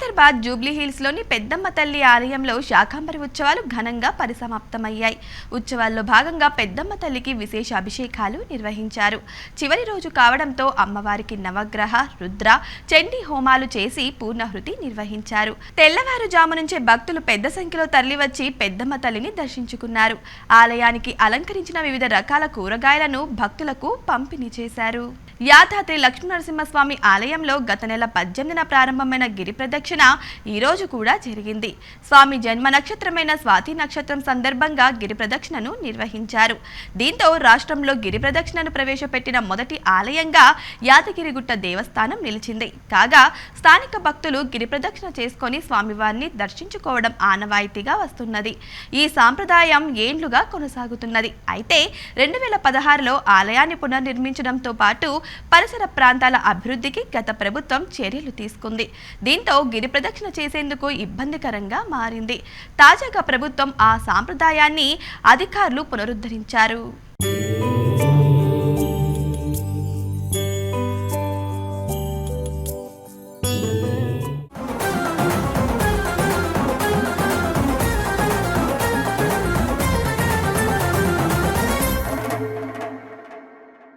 Hyderabad Jubilee పెద్దమ్మ తల్లి ఆలయంలో శాకాంబరి ఉత్సవాలు ఘనంగా పరిసమాప్తమయ్యాయి. ఉత్సవాల్లో భాగంగా పెద్దమ్మ తల్లికి విశేష అభిషేకాలు నిర్వహించారు. చివరి రోజు కావడంతో అమ్మవారికి నవగ్రహ రుద్ర చండీ హోమాలు చేసి పూర్ణహృతి నిర్వహించారు. తెల్లవారుజాము నుంచే భక్తులు పెద్ద సంఖ్యలో తరలివచ్చి పెద్దమ్మ తల్లిని దర్శించుకున్నారు. ఆలయానికి అలంకరించిన వివిధ రకాల కూరగాయలను భక్తులకు పంపిణీ చేశారు. యాదాద్రి లక్ష్మీనరసింహస్వామి ఆలయంలో గత నెల పద్దెనిమిదిన ప్రారంభమైన గిరి ప్రదక్షిణ ఈ రోజు కూడా జరిగింది. స్వామి జన్మ నక్షత్రమైన స్వాతి నక్షత్రం సందర్భంగా గిరి ప్రదక్షిణను నిర్వహించారు. దీంతో రాష్ట్రంలో గిరి ప్రదక్షిణను ప్రవేశపెట్టిన మొదటి ఆలయంగా యాదగిరిగుట్ట దేవస్థానం నిలిచింది. కాగా స్థానిక భక్తులు గిరి ప్రదక్షిణ చేసుకొని స్వామివారిని దర్శించుకోవడం ఆనవాయితీగా వస్తున్నది. ఈ సాంప్రదాయం ఏండ్లుగా కొనసాగుతున్నది. అయితే రెండు వేల పదహారులో ఆలయాన్ని పునర్నిర్మించడంతో పాటు పరిసర ప్రాంతాల అభివృద్ధికి గత ప్రభుత్వం చర్యలు తీసుకుంది. దీంతో గిరి ప్రదక్షిణ చేసేందుకు ఇబ్బందికరంగా మారింది. తాజాగా ప్రభుత్వం ఆ సాంప్రదాయాన్ని అధికారులు పునరుద్ధరించారు.